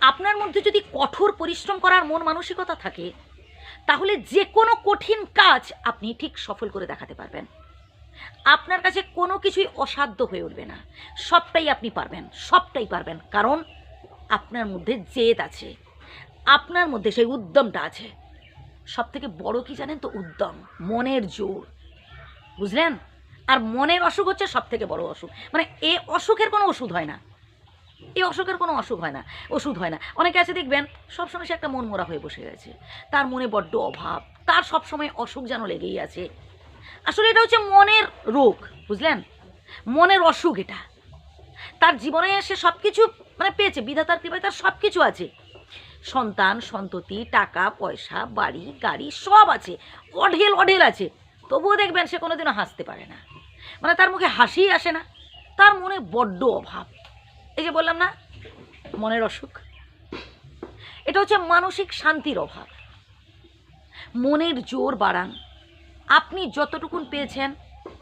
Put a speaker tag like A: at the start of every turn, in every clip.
A: আপনার মধ্যে যদি কঠোর পরিশ্রম করার মন মানসিকতা থাকে, তাহলে যে কোনো কঠিন কাজ আপনি ঠিক সফল করে দেখাতে পারবেন। আপনার কাছে কোনো কিছুই অসাধ্য হয়ে উঠবে না। সবটাই আপনি পারবেন, সবটাই পারবেন। কারণ আপনার মধ্যে জেদ আছে, আপনার মধ্যে সেই উদ্যমটা আছে। সব থেকে বড় কি জানেন তো? উদ্যম, মনের জোর। বুঝলেন? আর মনের অসুখ হচ্ছে সব থেকে বড় অসুখ। মানে এ অসুখের কোনো ওষুধ হয় না। এই অসুখের কোনো অসুখ হয় না, ওষুধ হয় না। অনেকে আছে, দেখবেন, সবসময় সে একটা মন মোরা হয়ে বসে গেছে। তার মনে বড্ড অভাব। তার সবসময় অসুখ যেন লেগেই আছে। আসলে এটা হচ্ছে মনের রোগ, বুঝলেন? মনের অসুখ এটা। তার জীবনে সে সব কিছু মানে পেয়েছে, বিধাতার কৃপায় তার সব কিছু আছে। সন্তান, সন্ততি, টাকা, পয়সা, বাড়ি, গাড়ি, সব আছে। অঢেল অঢেল আছে। তবুও দেখবেন, সে কোনোদিনও হাসতে পারে না। মানে তার মুখে হাসিই আসে না। তার মনে বড্ড অভাব। এই যে বললাম না, মনের অসুখ। এটা হচ্ছে মানসিক শান্তির অভাব। মনের জোর বাড়ান। আপনি যতটুকুন পেয়েছেন,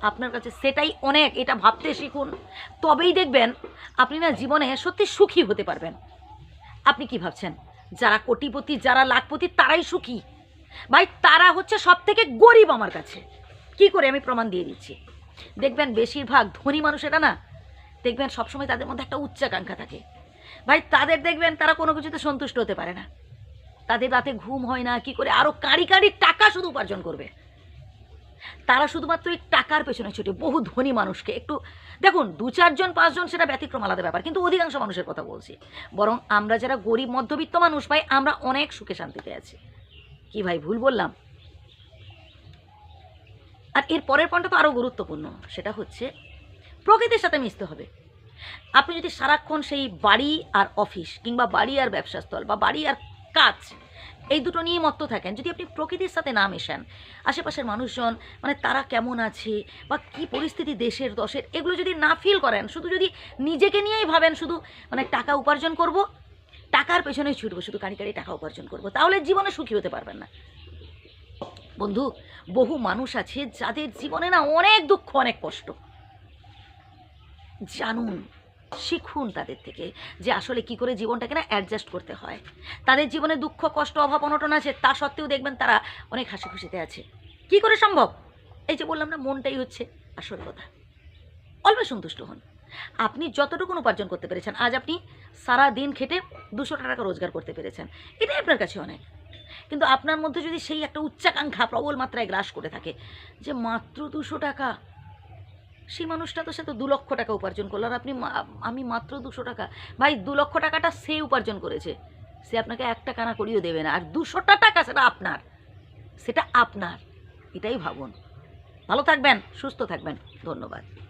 A: আপনার কাছে সেটাই অনেক, এটা ভাবতে শিখুন। তবেই দেখবেন আপনি না জীবনে সত্যি সুখী হতে পারবেন। আপনি কি ভাবছেন? যারা কোটিপতি, যারা লাখপতি, তারাই সুখী। ভাই, তারা হচ্ছে সব থেকে গরিব আমার কাছে। কি করে আমি প্রমাণ দিয়ে দিচ্ছি? দেখবেন বেশিরভাগ ধনী মানুষেরা না দেখবেন সবসময় তাদের মধ্যে একটা উচ্চাকাঙ্ক্ষা থাকে। ভাই, তাদের দেখবেন তারা কোনো কিছুতে সন্তুষ্ট হতে পারে না। তাদের রাতে ঘুম হয় না, কি করে? আরও কাঁড়ি কাঁড়ি টাকা শুধু উপার্জন করবে। তারা শুধুমাত্র এই টাকার পেছনে ছুটে, বহু ধনী মানুষকে একটু, দেখুন, দু চারজন পাঁচজন সেটা ব্যতিক্রম আলাদা ব্যাপার, কিন্তু অধিকাংশ মানুষের কথা বলছি। বরং আমরা যারা গরিব, মধ্যবিত্ত মানুষ, ভাই, আমরা অনেক সুখে শান্তিতে আছি। কি ভাই, ভুল বললাম? আর এর পরের পয়েন্টটা তো আরও গুরুত্বপূর্ণ, সেটা হচ্ছে প্রকৃতির সাথে মিশতে হবে। আপনি যদি সারাক্ষণ সেই বাড়ি আর অফিস কিংবা বাড়ি আর ব্যবসাস্থল বা বাড়ি আর কাজ এই দুটো নিয়ে মত্ত থাকেন, যদি আপনি প্রকৃতির সাথে না মেশান, আশেপাশের মানুষজন মানে তারা কেমন আছে বা কি পরিস্থিতি দেশের, দশের, এগুলো যদি না ফিল করেন, শুধু যদি নিজেকে নিয়েই ভাবেন শুধু মানে টাকা উপার্জন করব, টাকার পেছনেই ছুটবো, শুধু কারি কারি টাকা উপার্জন করব, তাহলে জীবনে সুখী হতে পারবেন না। বন্ধু, বহু মানুষ আছে যাদের জীবনে না অনেক দুঃখ, অনেক কষ্ট। জানুন, শিখুন তাদের থেকে যে আসলে কি করে জীবনটাকে না অ্যাডজাস্ট করতে হয়। তাদের জীবনে দুঃখ, কষ্ট, অভাব, অনটন আছে, তা সত্ত্বেও দেখবেন তারা অনেক হাসি খুশিতে আছে। কি করে সম্ভব? এই যে বললাম না, মনটাই হচ্ছে আসল কথা। অল্প সন্তুষ্ট হন। আপনি যতটুকু উপার্জন করতে পেরেছেন, আজ আপনি সারা দিন খেটে দুশো টাকা রোজগার করতে পেরেছেন। এটাই আপনার কাছে অনেক। কিন্তু আপনার মধ্যে যদি সেই একটা উচ্চাকাঙ্ক্ষা, প্রবল মাত্রায় গ্রাস করে থাকে যে মাত্র দুশো টাকা সেই মানুষটা তো সে তো দু লক্ষ টাকা উপার্জন করল। আর আপনি আমি মাত্র দুশো টাকা। ভাই, দু লক্ষ টাকাটা সে উপার্জন করেছে। সে আপনাকে এক টাকা না করিয়েও দেবে না। আর দুশোটা টাকা সেটা আপনার। সেটা আপনার। এটাই ভাবুন। ভালো থাকবেন, সুস্থ থাকবেন। ধন্যবাদ।